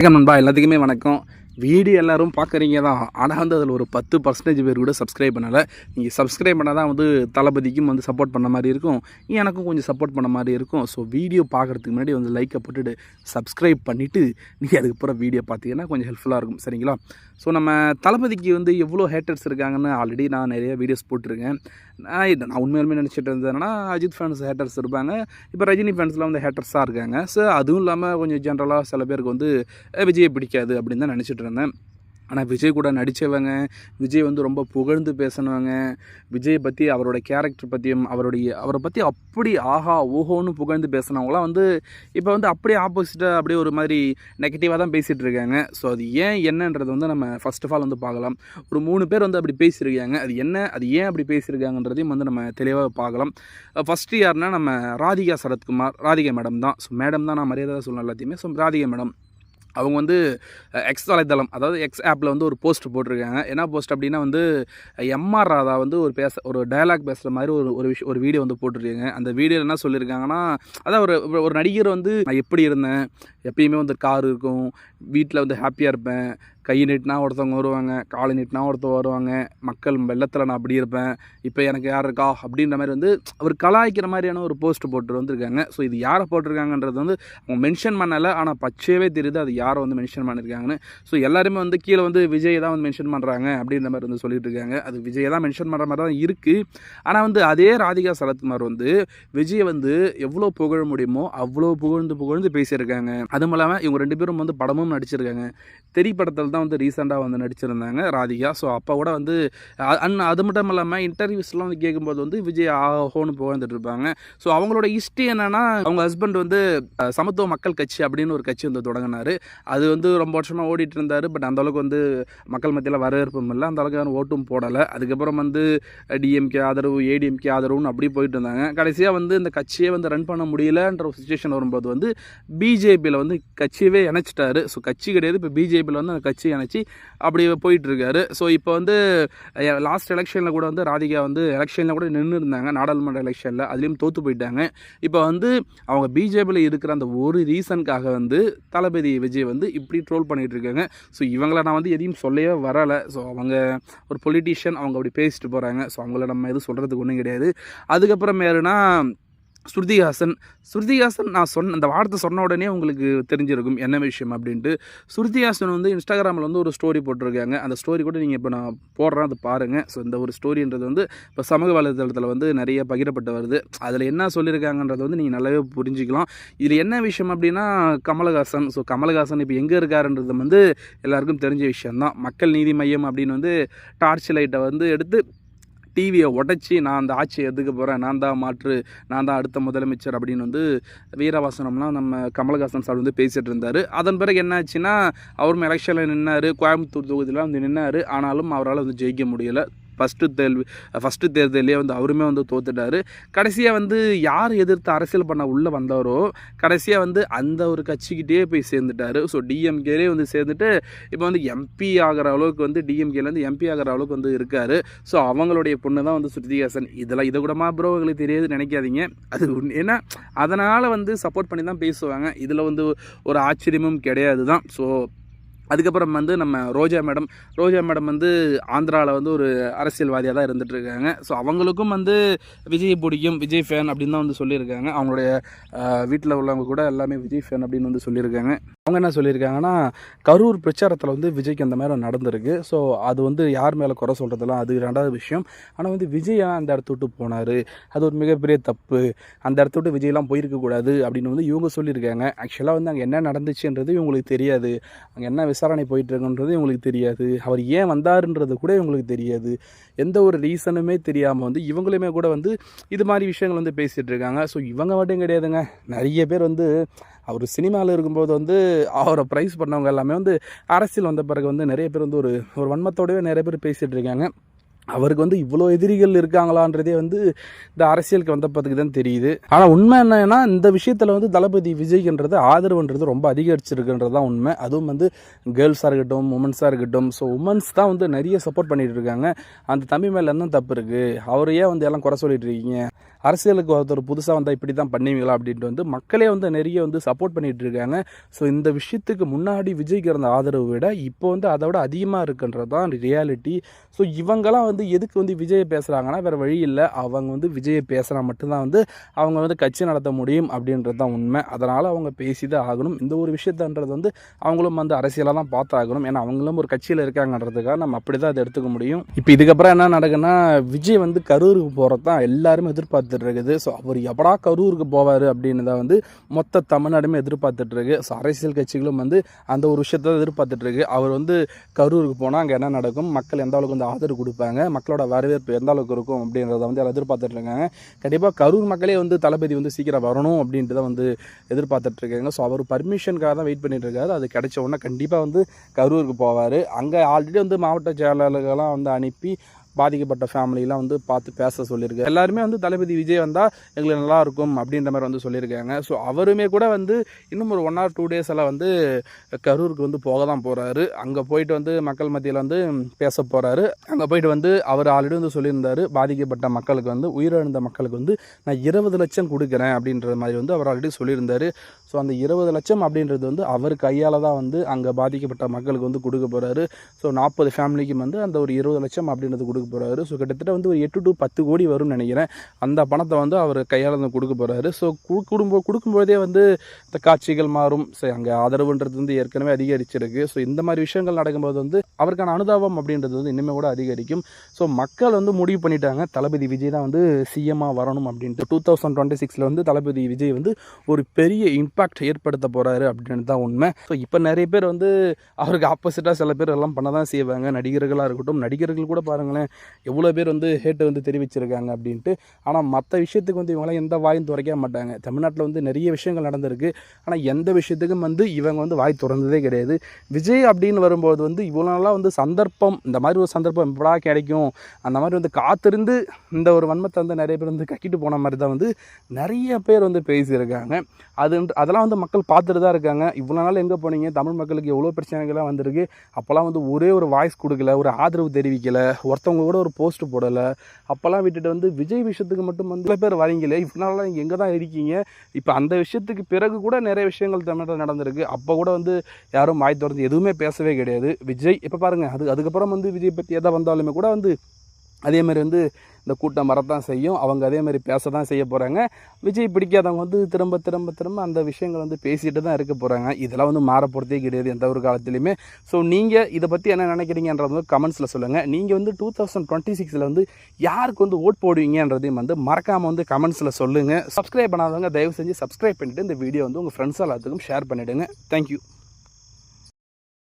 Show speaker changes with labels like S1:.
S1: வணக்கம் நண்பா எல்லாத்துக்குமே வணக்கம். வீடியோ எல்லாரும் பார்க்குறீங்க தான் ஆனால் வந்து அதில் ஒரு பத்து பர்சன்டேஜ் பேர் கூட சப்ஸ்கிரைப் பண்ணலை. நீங்கள் சப்ஸ்கிரைப் பண்ணால் தான் வந்து தளபதிக்கும் வந்து சப்போர்ட் பண்ண மாதிரி இருக்கும். எனக்கும் கொஞ்சம் சப்போர்ட் பண்ண மாதிரி இருக்கும். ஸோ வீடியோ பார்க்குறதுக்கு முன்னாடி வந்து லைக்கை போட்டுட்டு சப்ஸ்கிரைப் பண்ணிவிட்டு நீங்கள் அதுக்கப்புறம் வீடியோ பார்த்தீங்கன்னா கொஞ்சம் ஹெல்ப்ஃபுல்லாக இருக்கும். சரிங்களா? ஸோ நம்ம தளபதிக்கு வந்து எவ்வளோ ஹேட்டர்ஸ் இருக்காங்கன்னு ஆல்ரெடி நான் நிறைய வீடியோஸ் போட்டிருக்கேன். நான் இது- நான் உண்மையிலுமே நினச்சிட்டு இருந்தேன்னா அஜித் ஃபேன்ஸ் ஹேட்டர்ஸ் இருப்பாங்க. இப்போ ரஜினி ஃபேன்ஸ்லாம் வந்து ஹேட்டர்ஸாக இருக்காங்க. ஸோ அதுவும் இல்லாமல் கொஞ்சம் ஜென்ரலாக சில பேருக்கு வந்து விஜயை பிடிக்காது அப்படின்னு தான் நினச்சிட்டு இருந்தேன். ஆனால் விஜய் கூட நடித்தவங்க விஜய் வந்து ரொம்ப புகழ்ந்து பேசினவங்க விஜய் பற்றி அவரோட கேரக்டர் பற்றியும் அவருடைய அவரை பற்றி அப்படி ஆஹா ஓஹோன்னு புகழ்ந்து பேசினவங்களாம் வந்து இப்போ வந்து அப்படியே ஆப்போசிட்டாக அப்படியே ஒரு மாதிரி நெகட்டிவாக தான் பேசிகிட்டு இருக்காங்க. ஸோ அது ஏன் என்னன்றது வந்து நம்ம ஃபர்ஸ்ட் ஆஃப் ஆல் வந்து பார்க்கலாம். ஒரு மூணு பேர் வந்து அப்படி பேசியிருக்காங்க. அது என்ன அது ஏன் அப்படி பேசியிருக்காங்கன்றதையும் வந்து நம்ம தெளிவாக பார்க்கலாம். ஃபஸ்ட்டு யாருன்னா நம்ம ராதிகா சரத்குமார் ராதிகா மேடம் தான். ஸோ மேடம் தான் நான் மரியாதை சொல்லணும் எல்லாத்தையுமே. So Radhika madam. அவங்க வந்து எக்ஸ் வலைத்தளம் அதாவது எக்ஸ் ஆப்பில் வந்து ஒரு போஸ்ட் போட்டிருக்காங்க. என்ன போஸ்ட் அப்படின்னா வந்து எம்ஆர் ராதா வந்து ஒரு பேச ஒரு டயலாக் பேசுகிற மாதிரி ஒரு ஒரு விஷயம் ஒரு வீடியோ வந்து போட்டிருக்காங்க. அந்த வீடியோவில் என்ன சொல்லியிருக்காங்கன்னா அதான் ஒரு ஒரு நடிகர் வந்து நான் எப்படி இருந்தேன்? எப்பயுமே வந்து கார் இருக்கும். வீட்டில் வந்து ஹாப்பியாக இருப்பேன். கை நீட்டினா ஒருத்தவங்க வருவாங்க காலை நீட்டினா ஒருத்தவங்க வருவாங்க. மக்கள் வெள்ளத்தில் நான் அப்படி இருப்பேன் இப்போ எனக்கு யார் இருக்கா? அப்படின்ற மாதிரி வந்து அவர் கலாய்க்கிற மாதிரியான ஒரு போஸ்ட் போட்டு வந்திருக்காங்க. ஸோ இது யாரை போட்டிருக்காங்கன்றது வந்து அவங்க மென்ஷன் பண்ணலை ஆனால் பச்சையவே தெரியுது அது யாரை வந்து மென்ஷன் பண்ணியிருக்காங்கன்னு ஸோ எல்லாருமே வந்து கீழே வந்து விஜய் தான் வந்து மென்ஷன் பண்ணுறாங்க அப்படின்ற மாதிரி வந்து சொல்லிட்டு இருக்காங்க. அது விஜய் தான் மென்ஷன் பண்ணுற மாதிரி தான் இருக்குது ஆனால் வந்து அதே ராதிகா சரத்குமார் வந்து விஜயை வந்து எவ்வளோ புகழ முடியுமோ அவ்வளோ புகழ்ந்து புகழ்ந்து பேசியிருக்காங்க. அதுவும் இல்லாமல் இவங்க ரெண்டு பேரும் வந்து படமும் நடிச்சிருக்காங்க. தெரி படத்தில் தான் வந்து ரீசெண்டாக வந்து நடிச்சிருந்தாங்க ராதிகா. ஸோ அப்போ கூட வந்து அண்ட் அது மட்டும் இல்லாமல் இன்டர்வியூஸ்லாம் வந்து கேட்கும்போது வந்து விஜய் ஆஹோன்னு புகழ்ந்துட்டு இருப்பாங்க. ஸோ அவங்களோட ஹிஸ்ட்ரி என்னென்னா அவங்க ஹஸ்பண்ட் வந்து சமத்துவ மக்கள் கட்சி அப்படின்னு ஒரு கட்சி வந்து தொடங்கினார். அது வந்து ரொம்ப வருஷமாக ஓடிட்டு இருந்தார். பட் அந்த அளவுக்கு வந்து மக்கள் மத்தியில் வரவேற்பும் இல்லை. அந்தளவுக்கு ஓட்டும் போடலை. அதுக்கப்புறம் வந்து டிஎம்கே ஆதரவு ஏடிஎம்கே ஆதரவுன்னு அப்படி போயிட்டு இருந்தாங்க. கடைசியாக வந்து இந்த கட்சியை வந்து ரன் பண்ண முடியலன்ற ஒரு சுச்சுவேஷன் வரும்போது வந்து பிஜேபியில் வந்து கட்சியவே இணைச்சிட்டாரு. ஸோ கட்சி கிடையாது. இப்போ பிஜேபியில் வந்து அந்த கட்சி இணைச்சி அப்படி போயிட்டுருக்காரு. ஸோ இப்போ வந்து லாஸ்ட் எலெக்ஷனில் கூட வந்து ராதிகா வந்து எலெக்ஷனில் கூட நின்று இருந்தாங்க நாடாளுமன்ற எலெக்ஷனில் அதுலேயும் தோற்று போயிட்டாங்க. இப்போ வந்து அவங்க பிஜேபியில் இருக்கிற அந்த ஒரு ரீசனுக்காக வந்து தளபதி விஜய் வந்து இப்படி ட்ரோல் பண்ணிகிட்டு இருக்காங்க ஸோ இவங்களை நான் வந்து எதையும் சொல்லவே வரலை. ஸோ அவங்க ஒரு பொலிட்டீஷியன் அவங்க அப்படி பேசிட்டு போகிறாங்க ஸோ அவங்கள நம்ம எதுவும் சொல்கிறதுக்கு ஒன்றும் கிடையாது. அதுக்கப்புறம் ஸ்ருதிஹாசன் ஸ்ருதிஹாசன் நான் சொன்ன அந்த வார்த்தை சொன்ன உடனே உங்களுக்கு தெரிஞ்சிருக்கும் என்ன விஷயம் அப்படின்ட்டு. ஸ்ருதிஹாசன் வந்து இன்ஸ்டாகிராமில் வந்து ஒரு ஸ்டோரி போட்டிருக்காங்க. அந்த ஸ்டோரி கூட நீங்கள் இப்போ நான் போடுறேன் அது பாருங்கள் ஸோ இந்த ஒரு ஸ்டோரின்றது வந்து இப்போ சமூக வலைதளத்தில் வந்து நிறைய பகிரப்பட்டு வருது. அதில் என்ன சொல்லியிருக்காங்கன்றது வந்து நீங்கள் நல்லாவே புரிஞ்சிக்கலாம். இதில் என்ன விஷயம் அப்படின்னா கமலஹாசன். ஸோ கமலஹாசன் இப்போ எங்கே இருக்காருன்றது வந்து எல்லாருக்கும் தெரிஞ்ச விஷயம்தான். மக்கள் நீதி மையம் அப்படின்னு வந்து டார்ச் லைட்டை வந்து எடுத்து டிவியை உடச்சி நான் அந்த ஆட்சியை எதுக்க போகிறேன் நான் தான் மாற்று நான் தான் அடுத்த முதலமைச்சர் அப்படின்னு வந்து வீரவாசனம்லாம் நம்ம கமல்ஹாசன் சார் வந்து பேசிகிட்டு இருந்தார். அதன் பிறகு என்னாச்சுன்னா அவரும் எலெக்ஷனில் நின்னார். கோயம்புத்தூர் தொகுதியில் வந்து நின்னார். ஆனாலும் அவரால் வந்து ஜெயிக்க முடியலை. ஃபஸ்ட்டு தேர்வு ஃபஸ்ட்டு தேர்தலே வந்து அவருமே வந்து தோத்துட்டார். கடைசியாக வந்து யார் எதிர்த்து அரசியல் பண்ண உள்ளே வந்தாரோ கடைசியாக வந்து அந்த ஒரு கட்சிக்கிட்டே போய் சேர்ந்துட்டார். ஸோ டிஎம்கேலே வந்து சேர்ந்துட்டு இப்போ வந்து எம்பி ஆகிற அளவுக்கு வந்து டிஎம்கேலேருந்து எம்பி ஆகிற அளவுக்கு வந்து இருக்கார். ஸோ அவங்களுடைய பொண்ணு தான் வந்து ஸ்ருதிஹாசன். இதெல்லாம் இதை கூடமா ப்ரோ உங்களுக்கு தெரியாது நினைக்காதீங்க. அது ஏன்னா அதனால் வந்து சப்போர்ட் பண்ணி தான் பேசுவாங்க. இதில் வந்து ஒரு ஆச்சரியமும் கிடையாது தான் ஸோ அதுக்கப்புறம் வந்து நம்ம ரோஜா மேடம் ரோஜா மேடம் வந்து ஆந்திராவில் வந்து ஒரு அரசியல்வாதியாக தான் இருந்துட்டு இருக்காங்க. ஸோ அவங்களுக்கும் வந்து விஜய் பிடிக்கும் விஜய் ஃபேன் அப்படின்னு தான் வந்து சொல்லியிருக்காங்க. அவங்களுடைய வீட்டில் உள்ளவங்க கூட எல்லாமே விஜய் ஃபேன் அப்படின்னு வந்து சொல்லியிருக்காங்க. அவங்க என்ன சொல்லியிருக்காங்கன்னா கரூர் பிரச்சாரத்தில் வந்து விஜய்க்கு அந்த மாதிரி நடந்திருக்கு. ஸோ அது வந்து யார் மேலே குறை சொல்கிறதெல்லாம் அது ரெண்டாவது விஷயம். ஆனால் வந்து விஜய் அந்த இடத்த விட்டு போனார். அது ஒரு மிகப்பெரிய தப்பு. அந்த இடத்த விட்டு விஜய்லாம் போயிருக்கக்கூடாது அப்படின்னு வந்து இவங்க சொல்லியிருக்காங்க. ஆக்சுவலாக வந்து அங்கே என்ன நடந்துச்சுன்றது இவங்களுக்கு தெரியாது. அங்கே என்ன விசாரணை போயிட்டுருக்குன்றது இவங்களுக்கு தெரியாது. அவர் ஏன் வந்தாருன்றது கூட இவங்களுக்கு தெரியாது. எந்த ஒரு ரீசனுமே தெரியாமல் வந்து இவங்களுமே கூட வந்து இது மாதிரி விஷயங்கள் வந்து பேசிகிட்டு இருக்காங்க. ஸோ இவங்க மட்டும் கிடையாதுங்க. நிறைய பேர் வந்து அவர் சினிமாவில் இருக்கும்போது வந்து அவரை ப்ரைஸ் பண்ணவங்க எல்லாமே வந்து அரசியல் வந்த பிறகு வந்து நிறைய பேர் வந்து ஒரு ஒரு வன்மத்தோடவே நிறைய பேர் பேசிகிட்டு இருக்காங்க. அவருக்கு வந்து இவ்வளோ எதிரிகள் இருக்காங்களான்றதே வந்து இந்த அரசியலுக்கு வந்தப்பதுக்கு தான் தெரியுது. ஆனால் உண்மை என்னன்னா இந்த விஷயத்தில் வந்து தளபதி விஜய்ன்றது ஆதரவுன்றது ரொம்ப அதிகரிச்சிருக்குன்றது தான் உண்மை. அதுவும் வந்து கேர்ள்ஸாக இருக்கட்டும் உமன்ஸாக இருக்கட்டும். ஸோ உமன்ஸ் தான் வந்து நிறைய சப்போர்ட் பண்ணிட்டு இருக்காங்க. அந்த தம்பி மேலே என்ன தப்பு இருக்குது அவரையே வந்து எல்லாம் குறை சொல்லிட்டு இருக்கீங்க? அரசியலுக்கு ஒருத்தர் புதுசாக வந்தால் இப்படி தான் பண்ணுவீங்களா அப்படின்ட்டு வந்து மக்களே வந்து நிறைய வந்து சப்போர்ட் பண்ணிட்டு இருக்காங்க. ஸோ இந்த விஷயத்துக்கு முன்னாடி விஜய்க்கு இருந்த ஆதரவு விட இப்போ வந்து அதை விட அதிகமாக இருக்குன்றது தான் ரியாலிட்டி ஸோ இவங்கெல்லாம் வந்து வந்து எதுக்கு வந்து விஜயை பேசுகிறாங்கன்னா வேறு வழி இல்லை. அவங்க வந்து விஜயை பேசுனா மட்டும்தான் வந்து அவங்க வந்து கட்சி நடத்த முடியும் அப்படின்றது தான் உண்மை. அதனால் அவங்க பேசி தான் ஆகணும். இந்த ஒரு விஷயத்தன்றது வந்து அவங்களும் வந்து அரசியலாக தான் பார்த்தாகணும். ஏன்னா அவங்களும் ஒரு கட்சியில் இருக்காங்கன்றதுக்காக நம்ம அப்படி தான் அதை எடுத்துக்க முடியும். இப்போ இதுக்கப்புறம் என்ன நடக்குன்னா விஜய் வந்து கரூருக்கு போகிறது தான் எல்லாருமே எதிர்பார்த்துட்டு இருக்குது. ஸோ அவர் எப்படா கரூருக்கு போவார் அப்படின்னு தான் வந்து மொத்த தமிழ்நாடுமே எதிர்பார்த்துட்ருக்கு ஸோ அரசியல் கட்சிகளும் வந்து அந்த ஒரு விஷயத்தை எதிர்பார்த்துட்ருக்கு அவர் வந்து கரூருக்கு போனால் அங்கே என்ன நடக்கும்? மக்கள் எந்த அளவுக்கு வந்து ஆதரவு கொடுப்பாங்க? மக்களோட வரவேற்பு எந்த அளவுக்கு இருக்கும் அப்படின்றத வந்து எல்லாம் எதிர்பார்த்துட்டு இருக்காங்க. கண்டிப்பாக கரூர் மக்களே வந்து தளபதி வந்து சீக்கிரம் வரணும் அப்படின்ட்டு தான் வந்து எதிர்பார்த்துட்டு இருக்காங்க. ஸோ அவர் பர்மிஷனுக்காக தான் வெயிட் பண்ணிட்டு இருக்காரு. அது கிடைச்ச உடனே கண்டிப்பாக வந்து கரூருக்கு போவார். அங்கே ஆல்ரெடி வந்து மாவட்ட செயலாளர்கள்லாம் வந்து அனுப்பி பாதிக்கப்பட்ட ஃபேமிலிலாம் வந்து பார்த்து பேச சொல்லியிருக்கு எல்லாருமே வந்து தளபதி விஜய் வந்தால் எங்களுக்கு நல்லாயிருக்கும் அப்படின்ற மாதிரி வந்து சொல்லியிருக்காங்க. ஸோ அவருமே கூட வந்து இன்னும் ஒரு ஒன் ஆர் டூ டேஸ் எல்லாம் வந்து கரூருக்கு வந்து போக தான் போகிறாரு அங்கே போயிட்டு வந்து மக்கள் மத்தியில் வந்து பேச போகிறாரு அங்கே போயிட்டு வந்து அவர் ஆல்ரெடி வந்து சொல்லியிருந்தார் பாதிக்கப்பட்ட மக்களுக்கு வந்து உயிரிழந்த மக்களுக்கு வந்து நான் இருபது லட்சம் கொடுக்குறேன் அப்படின்ற மாதிரி வந்து அவர் ஆல்ரெடி சொல்லியிருந்தார். ஸோ அந்த இருபது லட்சம் அப்படின்றது வந்து அவர் கையால் தான் வந்து அங்கே பாதிக்கப்பட்ட மக்களுக்கு வந்து கொடுக்க போகிறாரு ஸோ நாற்பது ஃபேமிலிக்கும் வந்து அந்த ஒரு இருபது லட்சம் அப்படின்றது கொடுக்க போகிறாரு ஸோ கிட்டத்தட்ட வந்து ஒரு எட்டு டு பத்து கோடி வரும்னு நினைக்கிறேன். அந்த பணத்தை வந்து அவர் கையால் வந்து கொடுக்க போகிறாரு ஸோ கொடுக்கும்போது கொடுக்கும்போதே வந்து இந்த காட்சிகள் மாறும். ஸோ அங்கே ஆதரவுன்றது வந்து ஏற்கனவே அதிகரிச்சிருக்கு. ஸோ இந்த மாதிரி விஷயங்கள் நடக்கும்போது வந்து அவருக்கான அனுதாபம் அப்படின்றது வந்து இன்னுமே கூட அதிகரிக்கும். ஸோ மக்கள் வந்து முடிவு பண்ணிட்டாங்க. தளபதி விஜய் தான் வந்து சிஎம்மாக வரணும் அப்படின்ட்டு. டூ தௌசண்ட் டுவெண்ட்டி சிக்ஸில் வந்து தளபதி விஜய் வந்து ஒரு பெரிய இம்பாக்ட் ஏற்படுத்த போகிறாரு அப்படின்னு தான் உண்மை. ஸோ இப்போ நிறைய பேர் வந்து அவருக்கு ஆப்போசிட்டாக சில பேர் எல்லாம் பண்ண தான் செய்வாங்க. நடிகர்களாக இருக்கட்டும் நடிகர்கள் கூட பாருங்களேன். எவ்வளோ பேர் வந்து ஹேட்டை வந்து தெரிவிச்சிருக்காங்க அப்படின்ட்டு. ஆனால் மற்ற விஷயத்துக்கு வந்து இவங்களாம் எந்த வாயும் துறைக்க மாட்டாங்க. தமிழ்நாட்டில் வந்து நிறைய விஷயங்கள் நடந்திருக்கு. ஆனால் எந்த விஷயத்துக்கும் வந்து இவங்க வந்து வாய் திறந்ததே கிடையாது. விஜய் அப்படின்னு வரும்போது வந்து இவ்வளோ நாளாக வந்து சந்தர்ப்பம் இந்த மாதிரி ஒரு சந்தர்ப்பம் எப்படா கிடைக்கும்? அந்த மாதிரி வந்து காத்திருந்து இந்த ஒரு வன்மத்தை வந்து நிறைய பேர் வந்து கக்கிட்டு போன மாதிரி தான் வந்து நிறைய பேர் வந்து பேசியிருக்காங்க. அது அதெல்லாம் வந்து மக்கள் பார்த்துட்டு தான் இருக்காங்க. இவ்வளோ நாள் எங்கே போனீங்க? தமிழ் மக்களுக்கு எவ்வளோ பிரச்சனைகள்லாம் வந்திருக்கு? அப்போல்லாம் வந்து ஒரே ஒரு வாய்ஸ் கொடுக்கல ஒரு ஆதரவு தெரிவிக்கலை ஒருத்தவங்க கூட ஒரு போஸ்ட் போடலை. அப்போல்லாம் விட்டுட்டு வந்து விஜய் விஷயத்துக்கு மட்டும் வந்து சில பேர் வரீங்களே? இப்பனால நீங்கள் எங்கே தான் இருக்கீங்க? இப்போ அந்த விஷயத்துக்கு பிறகு கூட நிறைய விஷயங்கள் தமிழ்நாட்டில் நடந்திருக்கு. அப்போ கூட வந்து யாரும் வாய் திறந்து எதுவுமே பேசவே கிடையாது. விஜய் இப்போ பாருங்கள் அது அதுக்கப்புறம் வந்து விஜய் பற்றி எதை வந்தாலுமே கூட வந்து அதே மாதிரி வந்து இந்த கூட்டம் வரத்தான் செய்யும். அவங்க அதே மாதிரி பேச தான் செய்ய போகிறாங்க விஜய் பிடிக்காதவங்க வந்து திரும்ப திரும்ப திரும்ப அந்த விஷயங்கள் வந்து பேசிகிட்டு தான் இருக்க போகிறாங்க இதெல்லாம் வந்து மாற போகிறதே கிடையாது எந்த ஒரு காலத்துலையுமே. ஸோ நீங்கள் இதை பற்றி என்ன நினைக்கிறீங்கன்றது வந்து கமெண்ட்ஸில் சொல்லுங்கள் நீங்கள் வந்து டூ தௌசண்ட் டுவெண்ட்டி சிக்ஸில் வந்து யாருக்கு வந்து ஓட் போடுவீங்கன்றதையும் வந்து மறக்காமல் வந்து கமெண்ட்ஸில் சொல்லுங்கள் சப்ஸ்கிரைப் பண்ணாதவங்க தயவு செஞ்சு சப்ஸ்கிரைப் பண்ணிவிட்டு இந்த வீடியோ வந்து உங்கள் ஃப்ரெண்ட்ஸ் எல்லாத்துக்கும் ஷேர் பண்ணிவிடுங்க தேங்க்யூ